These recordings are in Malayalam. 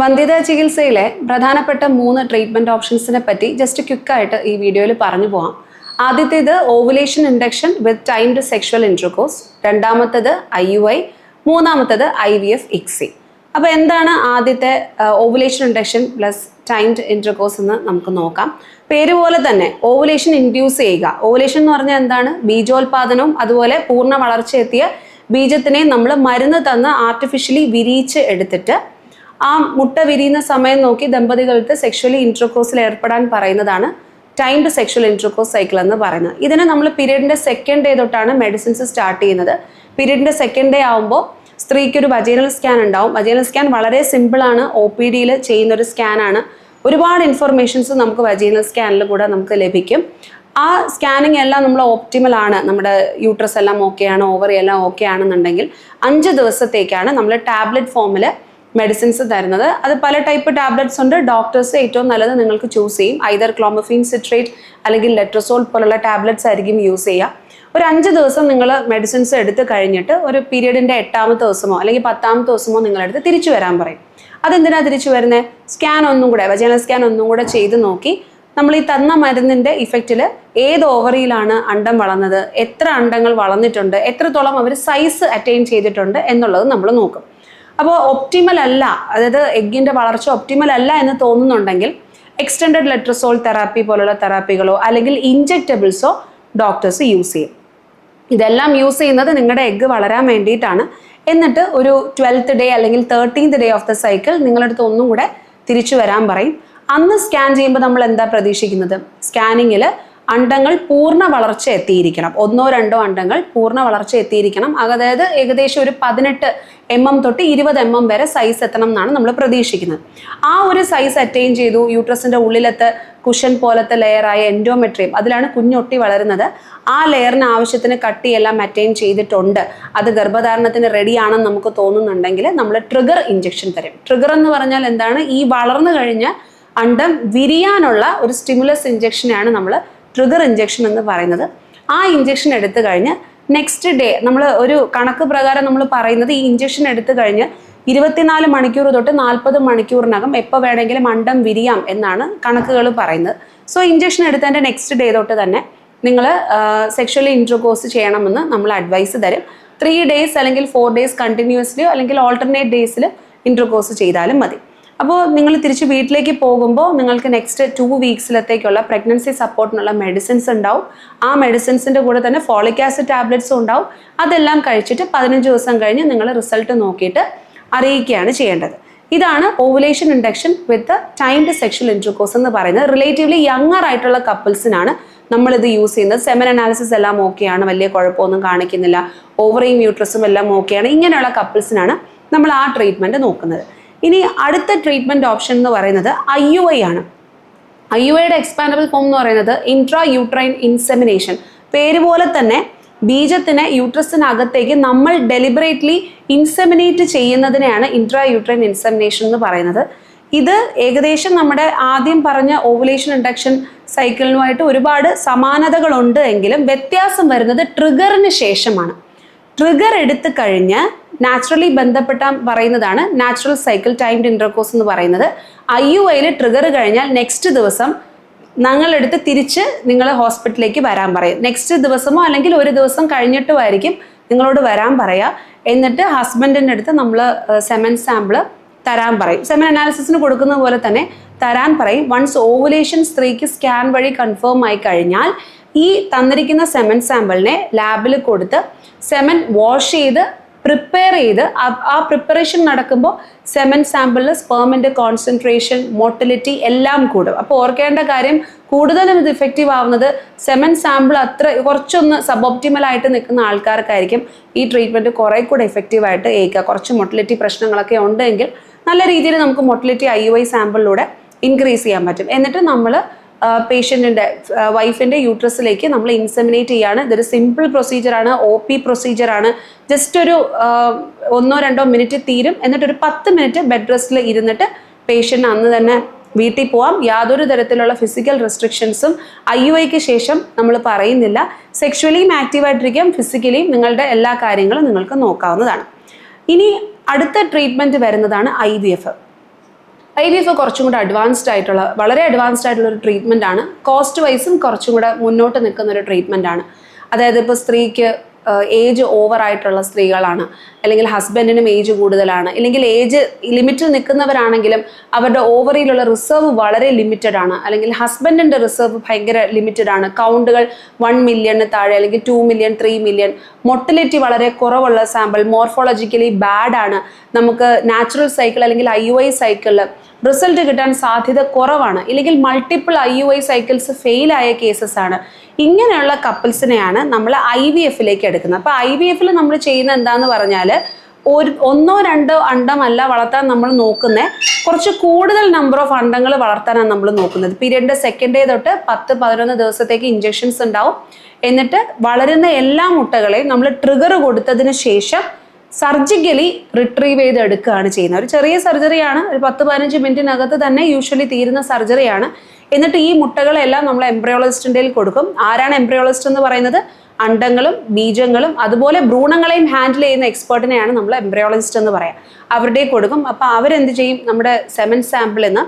വന്ധ്യതാ ചികിത്സയിലെ പ്രധാനപ്പെട്ട മൂന്ന് ട്രീറ്റ്മെന്റ് ഓപ്ഷൻസിനെ പറ്റി ജസ്റ്റ് ക്വിക്കായിട്ട് ഈ വീഡിയോയിൽ പറഞ്ഞു പോകാം ആദ്യത്തേത് ovulation induction with timed sexual intercourse രണ്ടാമത്തത് ഐ യു ഐ മൂന്നാമത്തത് ഐ വി എഫ് ഇക്സി അപ്പോൾ എന്താണ് ആദ്യത്തെ ovulation induction plus timed intercourse എന്ന് നമുക്ക് നോക്കാം. പേര് പോലെ തന്നെ ഓവുലേഷൻ ഇൻഡ്യൂസ് ചെയ്യുക. ഓവുലേഷൻ എന്ന് പറഞ്ഞാൽ എന്താണ്? ബീജോത്പാദനവും അതുപോലെ പൂർണ വളർച്ചയെത്തിയ ബീജത്തിനെ നമ്മൾ മരുന്ന് തന്ന് ആർട്ടിഫിഷ്യലി വിരിയിച്ച് എടുത്തിട്ട് ആ മുട്ട വിരിയുന്ന സമയം നോക്കി ദമ്പതികൾക്ക് സെക്ഷലി ഇൻട്രോക്കോസിൽ ഏർപ്പെടാൻ പറയുന്നതാണ് ടൈംഡ് സെക്ഷൽ ഇൻട്രോക്കോസ് സൈക്കിൾ എന്ന് പറയുന്നത്. ഇതിനെ നമ്മൾ പീരീഡിന്റെ സെക്കൻഡ് ഡേ തൊട്ടാണ് മെഡിസിൻസ് സ്റ്റാർട്ട് ചെയ്യുന്നത്. പീരീഡിന്റെ സെക്കൻഡ് ഡേ ആകുമ്പോൾ സ്ത്രീക്ക് ഒരു വജൈനൽ സ്കാൻ ഉണ്ടാവും. വജൈനൽ സ്കാൻ വളരെ സിമ്പിളാണ് ഒ പി ഡിയിൽ ചെയ്യുന്ന ഒരു സ്കാനാണ് ഒരുപാട് ഇൻഫർമേഷൻസ് നമുക്ക് വജൈനൽ സ്കാനിൽ കൂടെ നമുക്ക് ലഭിക്കും. ആ സ്കാനിങ് എല്ലാം നമ്മൾ ഓപ്റ്റിമൽ ആണ്. നമ്മുടെ യൂട്രസ് എല്ലാം ഓക്കെ ആണ്. ഓവറി എല്ലാം ഓക്കെ ആണെന്നുണ്ടെങ്കിൽ അഞ്ച് ദിവസത്തേക്കാണ് നമ്മൾ ടാബ്ലറ്റ് ഫോമിൽ മെഡിസിൻസ് തരുന്നത്. അത് പല ടൈപ്പ് ടാബ്ലറ്റ്സ് ഉണ്ട്. ഡോക്ടേഴ്സ് ഏറ്റവും നല്ലത് നിങ്ങൾക്ക് ചൂസ് ചെയ്യും. ഐദർ ക്ലോമഫീൻ സിട്രേറ്റ് അല്ലെങ്കിൽ ലെട്രസോൾ പോലുള്ള ടാബ്ലറ്റ്സ് ആയിരിക്കും യൂസ് ചെയ്യുക. ഒരു അഞ്ച് ദിവസം നിങ്ങൾ മെഡിസിൻസ് എടുത്ത് കഴിഞ്ഞിട്ട് ഒരു പീരീഡിന്റെ എട്ടാമത്തെ ദിവസമോ അല്ലെങ്കിൽ പത്താമത്തെ ദിവസമോ നിങ്ങളെടുത്ത് തിരിച്ചു വരാൻ പറയും. അതെന്തിനാണ് തിരിച്ചു വരുന്നത് സ്കാൻ ഒന്നും കൂടെ വജന സ്കാൻ ഒന്നും കൂടെ ചെയ്ത് നോക്കി. നമ്മൾ ഈ തന്ന മരുന്നിന്റെ ഇഫക്റ്റിൽ ഏത് ഓവറിയിലാണ് അണ്ടം വളർന്നത് എത്ര അണ്ടങ്ങൾ വളർന്നിട്ടുണ്ട് എത്രത്തോളം അവർ സൈസ് അറ്റൈൻ ചെയ്തിട്ടുണ്ട് എന്നുള്ളത് നമ്മൾ നോക്കും. അപ്പോൾ ഒപ്റ്റിമൽ അല്ല അതായത് എഗ്ഗിന്റെ വളർച്ച ഒപ്റ്റിമൽ അല്ല എന്ന് തോന്നുന്നുണ്ടെങ്കിൽ എക്സ്റ്റെൻഡഡ് ലെട്രസോൾ തെറാപ്പി പോലുള്ള തെറാപ്പികളോ അല്ലെങ്കിൽ ഇഞ്ചക്റ്റബിൾസോ ഡോക്ടേഴ്സ് യൂസ് ചെയ്യും. ഇതെല്ലാം യൂസ് ചെയ്യുന്നത് നിങ്ങളുടെ എഗ്ഗ് വളരാൻ വേണ്ടിയിട്ടാണ്. എന്നിട്ട് ഒരു ട്വൽത്ത് ഡേ അല്ലെങ്കിൽ thirteenth day of the cycle നിങ്ങളുടെ അടുത്ത് ഒന്നും കൂടെ തിരിച്ചു വരാൻ പറയും. അന്ന് സ്കാൻ ചെയ്യുമ്പോൾ നമ്മൾ എന്താ പ്രതീക്ഷിക്കുന്നത്? സ്കാനിങ്ങിൽ അണ്ടങ്ങൾ പൂർണ വളർച്ച എത്തിയിരിക്കണം. ഒന്നോ രണ്ടോ അണ്ടങ്ങൾ പൂർണ വളർച്ച എത്തിയിരിക്കണം. അതായത് ഏകദേശം ഒരു പതിനെട്ട് എം എം തൊട്ട് ഇരുപത് എം എം വരെ സൈസ് എത്തണം എന്നാണ് നമ്മൾ പ്രതീക്ഷിക്കുന്നത്. ആ ഒരു സൈസ് അറ്റൈൻ ചെയ്തു. യൂട്രസിന്റെ ഉള്ളിലത്തെ കുഷൻ പോലത്തെ ലെയറായ എൻഡോമെട്രിയം അതിലാണ് കുഞ്ഞൊട്ടി വളരുന്നത്. ആ ലെയറിന് ആവശ്യത്തിന് കട്ടിയെല്ലാം അറ്റൈൻ ചെയ്തിട്ടുണ്ട്. അത് ഗർഭധാരണത്തിന് റെഡിയാണെന്ന് നമുക്ക് തോന്നുന്നുണ്ടെങ്കിൽ നമ്മൾ ട്രിഗർ ഇഞ്ചക്ഷൻ തരും. ട്രിഗർ എന്ന് പറഞ്ഞാൽ എന്താണ്? ഈ വളർന്നു കഴിഞ്ഞ അണ്ടം വിരിയാനുള്ള ഒരു സ്റ്റിമുലസ് ഇഞ്ചക്ഷനാണ് നമ്മൾ ട്രിഗർ ഇഞ്ചക്ഷൻ എന്ന് പറയുന്നത് ആ ഇഞ്ചക്ഷൻ എടുത്തു കഴിഞ്ഞ് നെക്സ്റ്റ് ഡേ നമ്മൾ ഒരു കണക്ക് പ്രകാരം നമ്മൾ പറയുന്നത് ഈ ഇഞ്ചക്ഷൻ എടുത്തു കഴിഞ്ഞ് ഇരുപത്തിനാല് മണിക്കൂർ തൊട്ട് നാൽപ്പത് മണിക്കൂറിനകം എപ്പോൾ വേണമെങ്കിലും അണ്ടം വിരിയാം എന്നാണ് കണക്കുകൾ പറയുന്നത്. സോ ഇഞ്ചക്ഷൻ എടുത്തതിന്റെ നെക്സ്റ്റ് ഡേ തൊട്ട് തന്നെ നിങ്ങൾ സെക്ഷലി ഇൻട്രോകോസ് ചെയ്യണമെന്ന് നമ്മൾ അഡ്വൈസ് തരും. ത്രീ ഡേയ്സ് അല്ലെങ്കിൽ ഫോർ ഡേയ്സ് കണ്ടിന്യൂസ്ലിയോ അല്ലെങ്കിൽ ഓൾട്ടർനേറ്റ് ഡേയ്സിൽ ഇൻട്രോകോസ് ചെയ്താലും മതി. അപ്പോൾ നിങ്ങൾ തിരിച്ച് വീട്ടിലേക്ക് പോകുമ്പോൾ നിങ്ങൾക്ക് നെക്സ്റ്റ് ടു വീക്സിലത്തേക്കുള്ള പ്രഗ്നൻസി സപ്പോർട്ടിനുള്ള മെഡിസിൻസ് ഉണ്ടാവും. ആ മെഡിസിൻസിന്റെ കൂടെ തന്നെ ഫോളിക് ആസിഡ് ടാബ്ലറ്റ്സും ഉണ്ടാവും. അതെല്ലാം കഴിച്ചിട്ട് പതിനഞ്ച് ദിവസം കഴിഞ്ഞ് നിങ്ങൾ റിസൾട്ട് നോക്കിയിട്ട് അറിയിക്കുകയാണ് ചെയ്യേണ്ടത്. ഇതാണ് ovulation induction with timed sexual intercourse എന്ന് പറയുന്നത്. റിലേറ്റീവ്ലി യങ്ങർ ആയിട്ടുള്ള കപ്പിൾസിനാണ് നമ്മളിത് യൂസ് ചെയ്യുന്നത്. സെമൻ അനാലിസിസ് എല്ലാം ഓക്കെയാണ് വലിയ കുഴപ്പമൊന്നും കാണിക്കുന്നില്ല. ഓവറിയും യൂട്രസും എല്ലാം ഓക്കെയാണ് ഇങ്ങനെയുള്ള കപ്പിൾസിനാണ് നമ്മൾ ആ ട്രീറ്റ്മെന്റ് നോക്കുന്നത്. ഇനി അടുത്ത ട്രീറ്റ്മെന്റ് ഓപ്ഷൻ എന്ന് പറയുന്നത് ഐ യു ഐ ആണ്. ഐ യു ഐയുടെ എക്സ്പാൻഡബിൾ ഫോം എന്ന് പറയുന്നത് ഇൻട്രാ യൂട്രൈൻ ഇൻസെമിനേഷൻ പേര് പോലെ തന്നെ ബീജത്തിന് യൂട്രസിനകത്തേക്ക് നമ്മൾ ഡെലിബറേറ്റ്ലി ഇൻസെമിനേറ്റ് ചെയ്യുന്നതിനെയാണ് ഇൻട്രാ യൂട്രൈൻ ഇൻസെമിനേഷൻ എന്ന് പറയുന്നത്. ഇത് ഏകദേശം നമ്മുടെ ആദ്യം പറഞ്ഞ ഓവുലേഷൻ ഇൻഡക്ഷൻ സൈക്കിളിനുമായിട്ട് ഒരുപാട് സമാനതകളുണ്ട് എങ്കിലും വ്യത്യാസം വരുന്നത് ട്രിഗറിന് ശേഷമാണ്. ട്രിഗർ എടുത്തു കഴിഞ്ഞ് നാച്ചുറലി ബന്ധപ്പെട്ട പറയുന്നതാണ്. നാച്ചുറൽ സൈക്കിൾ ടൈംഡ് ഇൻട്രകോസ് എന്ന് പറയുന്നത്. ഐ യു ഐയിൽ ട്രിഗർ കഴിഞ്ഞാൽ നെക്സ്റ്റ് ദിവസം ഞങ്ങളെടുത്ത് തിരിച്ച് നിങ്ങൾ ഹോസ്പിറ്റലിലേക്ക് വരാൻ പറയും. നെക്സ്റ്റ് ദിവസമോ അല്ലെങ്കിൽ ഒരു ദിവസം കഴിഞ്ഞിട്ടോ ആയിരിക്കും നിങ്ങളോട് വരാൻ പറയുക എന്നിട്ട് ഹസ്ബൻഡിന്റെ അടുത്ത് നമ്മൾ സെമൻ സാമ്പിൾ തരാൻ പറയും. സെമൻ അനാലിസിസിന് കൊടുക്കുന്ന പോലെ തന്നെ തരാൻ പറയും. വൺസ് ഓവുലേഷൻ സ്ത്രീക്ക് സ്കാൻ വഴി കൺഫേം ആയി കഴിഞ്ഞാൽ ഈ തന്നിരിക്കുന്ന സെമൻ സാമ്പിളിനെ ലാബിൽ കൊടുത്ത് സെമൻ വാഷ് ചെയ്ത് പ്രിപ്പയർ ചെയ്ത് ആ പ്രിപ്പറേഷൻ നടക്കുമ്പോൾ സെമൻ സാമ്പിളിൽ സ്പേമിന്റെ കോൺസെൻട്രേഷൻ മോട്ടിലിറ്റി എല്ലാം കൂടും. അപ്പോൾ ഓർക്കേണ്ട കാര്യം കൂടുതലും ഇത് ഇഫക്റ്റീവ് ആവുന്നത് സെമൻ സാമ്പിൾ അത്ര കുറച്ചൊന്ന് സബ് ഓപ്റ്റിമൽ ആയിട്ട് നിൽക്കുന്ന ആൾക്കാർക്കായിരിക്കും. ഈ ട്രീറ്റ്മെന്റ് കുറേ കൂടെ ഇഫക്റ്റീവായിട്ട് ഏൽക്കുക. കുറച്ച് മൊട്ടിലിറ്റി പ്രശ്നങ്ങളൊക്കെ ഉണ്ടെങ്കിൽ നല്ല രീതിയിൽ നമുക്ക് മൊട്ടിലിറ്റി ഐ യു ഐ സാമ്പിളിലൂടെ ഇൻക്രീസ് ചെയ്യാൻ പറ്റും. എന്നിട്ട് നമ്മൾ പേഷ്യന്റിന്റെ വൈഫിന്റെ യൂട്രസിലേക്ക് നമ്മൾ ഇൻസെമിനേറ്റ് ചെയ്യാണ്. ഇതൊരു സിമ്പിൾ പ്രൊസീജിയറാണ് ഒ പി പ്രൊസീജിയറാണ് ജസ്റ്റ് ഒരു ഒന്നോ രണ്ടോ മിനിറ്റ് തീരും. എന്നിട്ടൊരു പത്ത് മിനിറ്റ് ബെഡ് റെസ്റ്റിൽ ഇരുന്നിട്ട് പേഷ്യന്റ് അന്ന് തന്നെ വീട്ടിൽ പോവാം. യാതൊരു തരത്തിലുള്ള ഫിസിക്കൽ റെസ്ട്രിക്ഷൻസും ഐ യു ഐക്ക് ശേഷം നമ്മൾ പറയുന്നില്ല. സെക്ഷുവലിയും ആക്റ്റീവായിട്ടിരിക്കാം ഫിസിക്കലിയും നിങ്ങളുടെ എല്ലാ കാര്യങ്ങളും നിങ്ങൾക്ക് നോക്കാവുന്നതാണ്. ഇനി അടുത്ത ട്രീറ്റ്മെന്റ് വരുന്നതാണ് I V F I V F കുറച്ചും കൂടെ അഡ്വാൻസ്ഡ് ആയിട്ടുള്ള വളരെ അഡ്വാൻസ്ഡ് ആയിട്ടുള്ള ഒരു ട്രീറ്റ്മെന്റ് ആണ്. കോസ്റ്റ് വൈസും കുറച്ചും കൂടെ മുന്നോട്ട് നിൽക്കുന്ന ഒരു ട്രീറ്റ്മെന്റ് ആണ്. അതായത് ഇപ്പോൾ സ്ത്രീക്ക് ഏജ് ഓവർ ആയിട്ടുള്ള സ്ത്രീകളാണ്. അല്ലെങ്കിൽ ഹസ്ബൻഡിനും ഏജ് കൂടുതലാണ്. അല്ലെങ്കിൽ ഏജ് ലിമിറ്റിൽ നിൽക്കുന്നവരാണെങ്കിലും അവരുടെ ഓവറിയിലുള്ള റിസർവ് വളരെ ലിമിറ്റഡ് ആണ്. അല്ലെങ്കിൽ ഹസ്ബൻഡിന്റെ റിസർവ് ഭയങ്കര ലിമിറ്റഡ് ആണ്. കൗണ്ടുകൾ വൺ മില്യണിന് താഴെ അല്ലെങ്കിൽ two million three million motility വളരെ കുറവുള്ള സാമ്പിൾ മോർഫോളജിക്കലി ബാഡ് ആണ്. നമുക്ക് നാച്ചുറൽ സൈക്കിൾ അല്ലെങ്കിൽ ഐ യു ഐ സൈക്കിളിൽ റിസൾട്ട് കിട്ടാൻ സാധ്യത കുറവാണ്. ഇല്ലെങ്കിൽ multiple I U I cycles fail ആയ കേസസ് ആണ്. ഇങ്ങനെയുള്ള കപ്പിൾസിനെയാണ് നമ്മൾ ഐ വി എഫിലേക്ക് എടുക്കുന്നത്. അപ്പോൾ ഐ വി എഫിൽ നമ്മൾ ചെയ്യുന്ന എന്താന്ന് പറഞ്ഞാൽ ഒരു ഒന്നോ രണ്ടോ അണ്ടമല്ല വളർത്താൻ നമ്മൾ നോക്കുന്നത് കുറച്ച് കൂടുതൽ നമ്പർ ഓഫ് അണ്ടങ്ങൾ വളർത്താനാണ് നമ്മൾ നോക്കുന്നത്. പീരിയഡിന്റെ സെക്കൻഡ് ഡേ തൊട്ട് പത്ത് പതിനൊന്ന് ദിവസത്തേക്ക് ഇഞ്ചെക്ഷൻസ് ഉണ്ടാവും. എന്നിട്ട് വളരുന്ന എല്ലാ മുട്ടകളെയും നമ്മൾ ട്രിഗർ കൊടുത്തതിന് ശേഷം സർജിക്കലി റിട്രീവ് ചെയ്ത് എടുക്കുകയാണ് ചെയ്യുന്നത്. ഒരു ചെറിയ സർജറിയാണ് ഒരു പത്ത് പതിനഞ്ച് മിനിറ്റിനകത്ത് തന്നെ യൂഷ്വലി തീരുന്ന സർജറിയാണ് എന്നിട്ട് ഈ മുട്ടകളെല്ലാം നമ്മൾ എംബ്രയോളജിസ്റ്റിന്റെ കൊടുക്കും. ആരാണ് എംബ്രയോളജിസ്റ്റ് എന്ന് പറയുന്നത്? അണ്ടങ്ങളും ബീജങ്ങളും അതുപോലെ ഭ്രൂണങ്ങളെയും ഹാൻഡിൽ ചെയ്യുന്ന എക്സ്പേർട്ടിനെയാണ് നമ്മൾ എംബ്രയോളജിസ്റ്റ് എന്ന് പറയാം. അവരുടെ കൊടുക്കും. അപ്പോൾ അവരെന്ത് ചെയ്യും? നമ്മുടെ സെമൻ സാമ്പിളിൽ നിന്ന്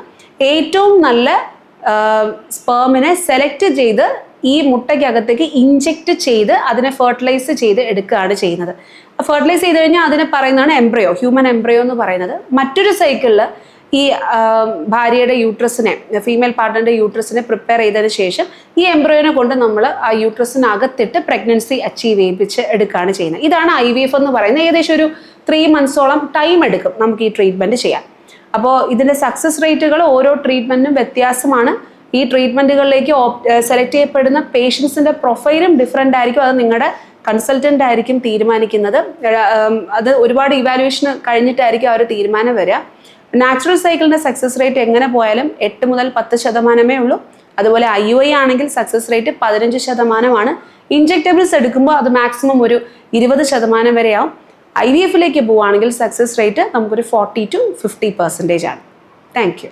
ഏറ്റവും നല്ല സ്പേമിനെ സെലക്ട് ചെയ്ത് ഈ മുട്ടയ്ക്കകത്തേക്ക് ഇഞ്ചെക്ട് ചെയ്ത് അതിനെ ഫെർട്ടിലൈസ് ചെയ്ത് എടുക്കുകയാണ് ചെയ്യുന്നത്. ഫെർട്ടിലൈസ് ചെയ്ത് കഴിഞ്ഞാൽ അതിനെ പറയുന്നതാണ് എംബ്രയോ ഹ്യൂമൻ എംബ്രയോ എന്ന് പറയുന്നത്. മറ്റൊരു സൈക്കിളിൽ ഈ ഭാര്യയുടെ യൂട്രസിനെ ഫീമെയിൽ പാർട്ട്ണറിന്റെ യൂട്രസിനെ പ്രിപ്പയർ ചെയ്തതിന് ശേഷം ഈ എംബ്രോയിനെ കൊണ്ട് നമ്മൾ ആ യൂട്രസിനകത്തിട്ട് പ്രഗ്നൻസി അച്ചീവ് ചെയ്യിപ്പിച്ച് എടുക്കുകയാണ് ചെയ്യുന്നത്. ഇതാണ് ഐ വി എഫ് എന്ന് പറയുന്നത്. ഏകദേശം ഒരു ത്രീ മന്ത്സോളം ടൈം എടുക്കും നമുക്ക് ഈ ട്രീറ്റ്മെന്റ് ചെയ്യാൻ. അപ്പോൾ ഇതിന്റെ സക്സസ് റേറ്റുകൾ ഓരോ ട്രീറ്റ്മെന്റിനും വ്യത്യാസമാണ്. ഈ ട്രീറ്റ്മെന്റുകളിലേക്ക് സെലക്ട് ചെയ്യപ്പെടുന്ന പേഷ്യൻസിന്റെ പ്രൊഫൈലും ഡിഫറെന്റ് ആയിരിക്കും. അത് നിങ്ങളുടെ കൺസൾട്ടന്റ് ആയിരിക്കും തീരുമാനിക്കുന്നത്. അത് ഒരുപാട് ഇവാലുവേഷൻ കഴിഞ്ഞിട്ടായിരിക്കും ആ ഒരു തീരുമാനം വരിക നാച്ചുറൽ സൈക്കിളിന്റെ സക്സസ് റേറ്റ് എങ്ങനെ പോയാലും എട്ട് മുതൽ പത്ത് ശതമാനമേ ഉള്ളൂ. അതുപോലെ ഐ യു ഐ ആണെങ്കിൽ സക്സസ് റേറ്റ് പതിനഞ്ച് ശതമാനമാണ്. ഇഞ്ചക്റ്റബിൾസ് എടുക്കുമ്പോൾ അത് മാക്സിമം ഒരു ഇരുപത് ശതമാനം വരെയാവും. ഐ വി എഫിലേക്ക് പോവുകയാണെങ്കിൽ സക്സസ് റേറ്റ് നമുക്കൊരു ഫോർട്ടി ടു ഫിഫ്റ്റി പെർസെന്റേജ് ആണ്. Thank you